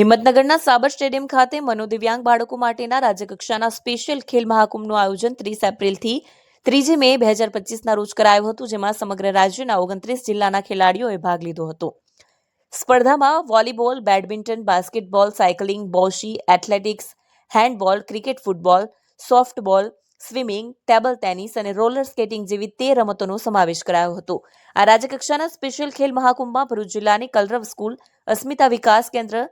હિંમતનગરના સાબર stadium ખાતે મનોદિવ્યાંગ બાળકો માટેના રાજ્યકક્ષાના સ્પેશિયલ ખેલ મહાકુંભનું આયોજન ત્રીસ એપ્રિલથી ત્રીજી મે બે હજાર પચીસના રોજ કરાયું હતું, જેમાં સમગ્ર રાજ્યના ઓગણત્રીસ જિલ્લાના ખેલાડીઓએ ભાગ લીધો હતો. સ્પર્ધામાં volleyball, badminton, basketball, cycling, bocce, athletics, handball, cricket, football, softball, swimming, table tennis અને રોલર સ્કેટિંગ જેવી તે રમતોનો સમાવેશ કરાયો હતો. આ રાજ્યકક્ષાના સ્પેશિયલ ખેલ મહાકુંભમાં ભરૂચ જિલ્લાની કલરવ સ્કૂલ, અસ્મિતા વિકાસ કેન્દ્ર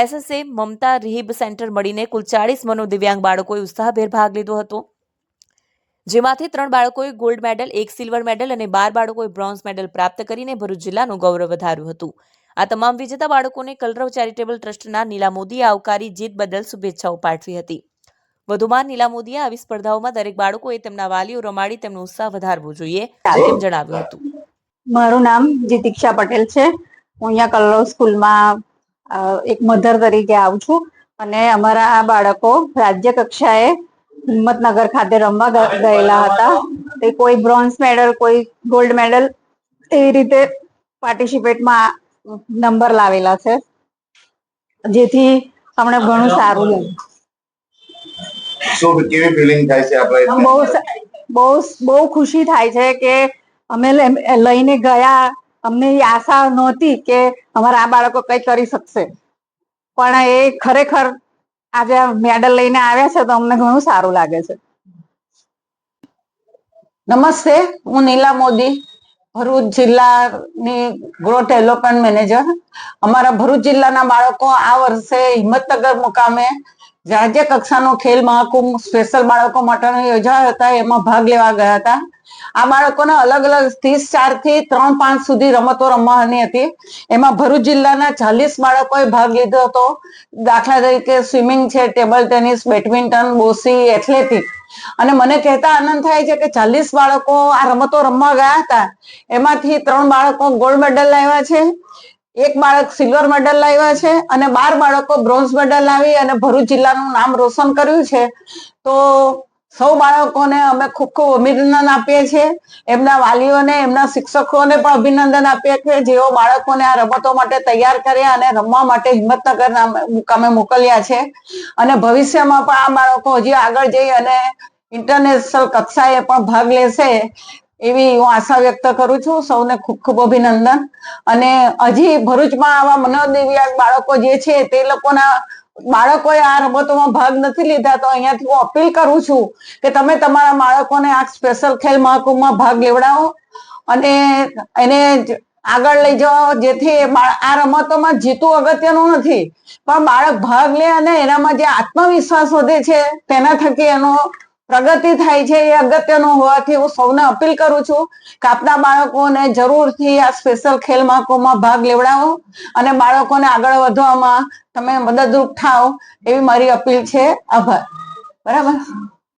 એસએસએ મમતા રિહિબ સેન્ટર મળીને કુલ ચાળીસ મનોદિવ્યાંગ બાળકોએ ઉત્સાહભેર ભાગ લીધો હતો. જેમાંથી ત્રણ બાળકોએ ગોલ્ડ મેડલ, એક સિલ્વર મેડલ અને બાર બાળકોએ બ્રોન્ઝ મેડલ પ્રાપ્ત કરીને ભરૂચ જિલ્લાનું ગૌરવ વધાર્યું હતું. આ તમામ વિજેતા બાળકોને કલરવ ચેરિટેબલ ટ્રસ્ટના નીલા મોદીએ આવકારી જીત બદલ શુભેચ્છાઓ પાઠવી હતી. વધુમાં નીલા મોદીએ આવી સ્પર્ધાઓમાં દરેક બાળકોએ તેમના વાલીઓ રમાડી તેમનો ઉત્સાહ વધારવો જોઈએ તેમ જણાવ્યું હતું. મારું નામ જીતિક્ષા પટેલ છે. હું અહીંયા કલરવ સ્કૂલમાં એક મધર તરીકે આવું છું. અને અમારા આ બાળકો રાજ્ય કક્ષાએ હિંમતનગર ખાતે રમવા ગયેલા હતા. તે કોઈ બ્રોન્ઝ મેડલ કોઈ ગોલ્ડ મેડલ એવી રીતે પાર્ટિસિપેટમાં નંબર લાવેલા છે. જેથી અમને ઘણું સારું લાગ્યું કેવી ફિલિંગ થાય છે આપણે બહુ બહુ બહુ ખુશી થાય છે કે અમે લઈને ગયા અમને એ આશા નહોતી કે અમારા આ બાળકો કઈ કરી શકશે. પણ એ ખરેખર આજે મેડલ લઈને આવ્યા છે તો અમને ઘણું સારું લાગે છે. નમસ્તે, હું નીલા મોદી, ભરૂચ જિલ્લાની ગ્રોથ ડેવલપમેન્ટ મેનેજર. અમારા ભરૂચ જિલ્લાના બાળકો આ વર્ષે હિંમતનગર મુકામે રાજ્ય કક્ષાનો ખેલ મહાકુંભ સ્પેશિયલ બાળકો માટેનો યોજાયો હતા, એમાં ભાગ લેવા ગયા હતા. આ બાળકોને અલગ અલગ ત્રીસ ચારથી ત્રણ પાંચ સુધી રમતો રમવાની હતી. એમાં ભરૂચ જિલ્લાના ચાલીસ બાળકોએ ભાગ લીધો હતો. દાખલા તરીકે સ્વિમિંગ છે, table tennis, badminton, bocce, athletic. અને મને કહેતા આનંદ થાય છે કે ચાલીસ બાળકો આ રમતો રમવા ગયા હતા. એમાંથી ત્રણ બાળકો ગોલ્ડ મેડલ લાવ્યા છે. એક બાળક સિલ્વર મેડલ લાવ્યા છે અને બાર બાળકો બ્રોન્ઝ મેડલ લાવી અને ભરૂચ જિલ્લાનું નામ રોશન કર્યું છે. તો સૌ બાળકોને અમે ખૂબ ખૂબ અભિનંદન આપીએ છીએ. એમના વાલીઓને, એમના શિક્ષકોને પણ અભિનંદન આપીએ છીએ. જેઓ બાળકોને આ રમતો માટે તૈયાર કર્યા અને રમવા માટે હિંમતનગર મુકામે મોકલ્યા છે. અને ભવિષ્યમાં પણ આ બાળકો હજી આગળ જઈ અને ઇન્ટરનેશનલ કક્ષાએ પણ ભાગ લેશે. એવી હું આશા વ્યક્ત કરું છું, સૌને ખૂબ ખૂબ અભિનંદન. અને હજી ભરૂચમાં આવા મનોદિવ્યાંગ બાળકો જે છે, તે લોકોના બાળકોએ આ રમતોમાં ભાગ નથી લીધા, તો અહીંયાથી હું અપીલ કરું છું કે તમે તમારા બાળકોને આ સ્પેશિયલ ખેલ મહાકુંભમાં ભાગ લેવડાવો અને એને આગળ લઈ જાઓ, જેથી આ રમતોમાં જીતવું અગત્યનું નથી. પણ બાળક ભાગ લે અને એનામાં જે આત્મવિશ્વાસ વધે છે, તેના થકી એનો પ્રગતિ થાય છે એ અગત્યનું હોવાથી હું સૌને અપીલ કરું છું કે આપના બાળકોને જરૂરથી આ સ્પેશિયલ ખેલ મહાકુંભમાં ભાગ લેવડાવો અને બાળકોને આગળ વધવામાં તમે મદદરૂપ થાઓ એવી મારી અપીલ છે. આભાર. બરાબર?